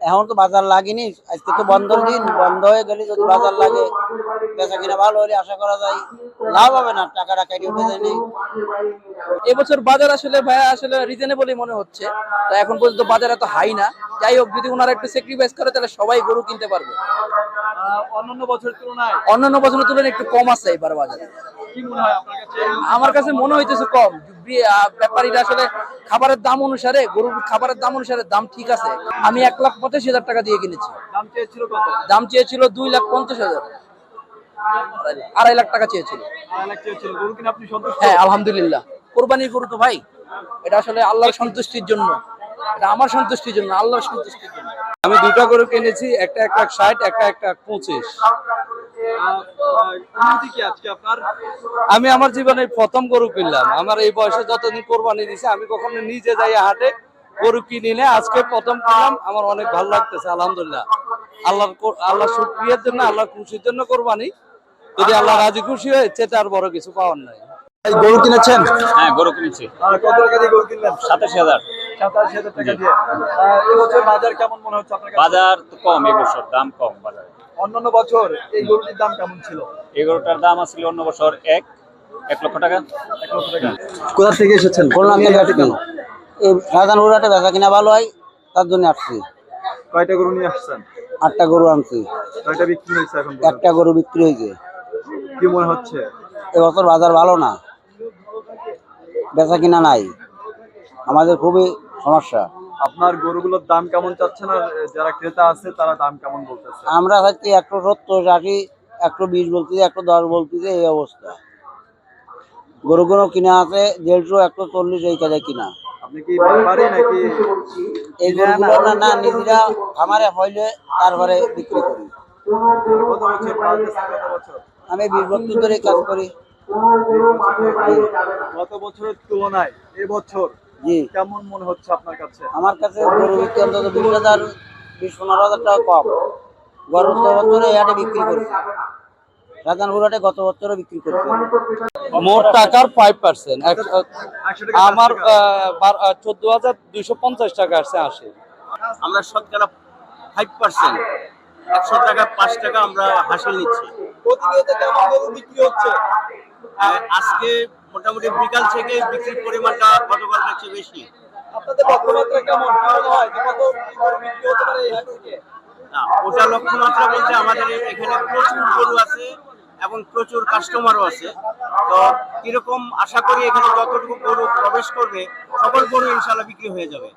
এখন তো বাজার লাগেনি আজকে তো বন্ধর দিন বন্ধ হয়ে গেলে যদি বাজার লাগে বেচা কিনা ভালো হলে আশা করা যায় লাভ হবে না টাকাটা কেটে উঠে যায়নি এবছর বাজার আসলে ভাইয়া আসলে রিজনেবলই মনে হচ্ছে। তা এখন পর্যন্ত বাজার এত হাই না। যাই হোক যদি ওনারা একটু স্যাক্রিফাইস করে তাহলে সবাই গরু কিনতে পারবে। অন্যান্য বছরের তুলনায়? অন্যান্য বছরের তুলনায় একটু কম আছে এবার বাজারে। কি মনে হয় আপনার কাছে? আমার কাছে মনে হইতেছে কম। ব্যাপারীরা আসলে খাবারের দাম অনুসারে গরুর খাবারের দাম অনুসারে দাম ঠিক আছে। আমি এক লাখ পঁচাশি হাজার টাকা দিয়ে কিনেছি। দাম চেয়েছিল দুই লাখ পঞ্চাশ হাজার। আড়াই লাখ টাকা চেয়েছিল। হ্যাঁ আলহামদুলিল্লাহ। কোরবানির গরু তো ভাই এটা আসলে আল্লাহর সন্তুষ্টির জন্য। এটা আমার সন্তুষ্টির জন্য আল্লাহর সন্তুষ্টির জন্য। আমি দুটা গরু কিনেছি একটা একটা ষাট একটা এক লাখ পঁচিশ আমি আমার জীবনে প্রথম গরু কিনলাম। আমার এই বয়সে যতদিন কোরবানি দিছে আমি কখনো নিজে যাই হাটে গরু কিনি না আজকে প্রথম কিনলাম আমার অনেক ভালো লাগতেছে আলহামদুলিল্লাহ। আল্লাহর কো- আল্লাহ শুক্রিয়ার জন্য আল্লাহ খুশির জন্য কোরবানি। যদি আল্লাহ রাজি খুশি হয় চেতে আর বড় কিছু পাওয়ার নাই। গরু কিনেছেন? হ্যাঁ গরু কিনেছি। কত টাকা দিয়ে গরু কিনলেন? সাতাশি হাজার। সাতাশি হাজার টাকা দিয়ে। এবছর বাজার কেমন মনে হচ্ছে আপনার বাজার তো কম এই বছর দাম কম বাজার। অন্যান্য বছর এই গরুটির দাম কেমন ছিল? এই গরুটার দাম আছিল অন্য বছর এক এক লক্ষ টাকা। এক লক্ষ টাকা। কোথা থেকে এসেছেন? বললাম আসছি এই রাজানপুরহাটে বেচা কিনা ভালো হয় তার জন্য আসছি। কয়টা গরু নিয়ে আসছেন? আটটা গরু আনছি। কয়টা বিক্রি হয়েছে এখন একটা গরু বিক্রি হয়েছে। কি মনে হচ্ছে? এবছর বাজার ভালো না। বেচা কিনা নাই। আমাদের খুবই সমস্যা? আপনার গরুগুলোর দাম কেমন চাচ্ছেন আর যারা ক্রেতা আছে তারা দাম কেমন বলতেছে? আমরা হচ্ছে একশো সত্তর একশো বিশ বলতেছি একশো দশ বলতেছি এই অবস্থা। গরুগুলো কিনা আছে দেড়শো একশো চল্লিশ এই কাজে কিনা। আপনি কি ব্যাপারী নাকি? এই গরুগুলো না না নিজেরা আমারে হইলে তারপরে বিক্রি করি। আমি বিশ বছর ধরে কাজ করি। গত বছরের তুলনায়? এবছর জি। কেমন মনে হচ্ছে আপনার কাছে? আমার কাছে গরু বিক্রি অন্তত বিশ হাজার বিশ পনেরো হাজার টাকা কম। গরু তো বছরে এই হাটে বিক্রি করছি রাজানপুর হাটে গত বছরও বিক্রি করছি মোট টাকার ফাইভ পার্সেন্ট একশো আমার। চোদ্দ হাজার দুইশো পঞ্চাশ টাকা আসছে আসে। আমরা শতকরা ফাইভ পার্সেন্ট একশো টাকা পাঁচ টাকা আমরা হাসিল নিচ্ছি। প্রতিনিয়ত কেমন গরু বিক্রি হচ্ছে? আজকে মোটামুটি বিকাল থেকে বিক্রির পরিমাণটা গতকাল চেয়ে বেশি। আপনাদের লক্ষ্যমাত্রা কেমন? কি হয় যে কত বিক্রি হতে পারে এই হাট? থেকে না ওটা লক্ষ্যমাত্রা বলতে আমাদের এখানে প্রচুর গরু আছে এবং প্রচুর কাস্টমারও আছে। তো কীরকম আশা করি এখানে যতটুকু গরু প্রবেশ করবে সকল গরু ইনশাল্লাহ বিক্রি হয়ে যাবে।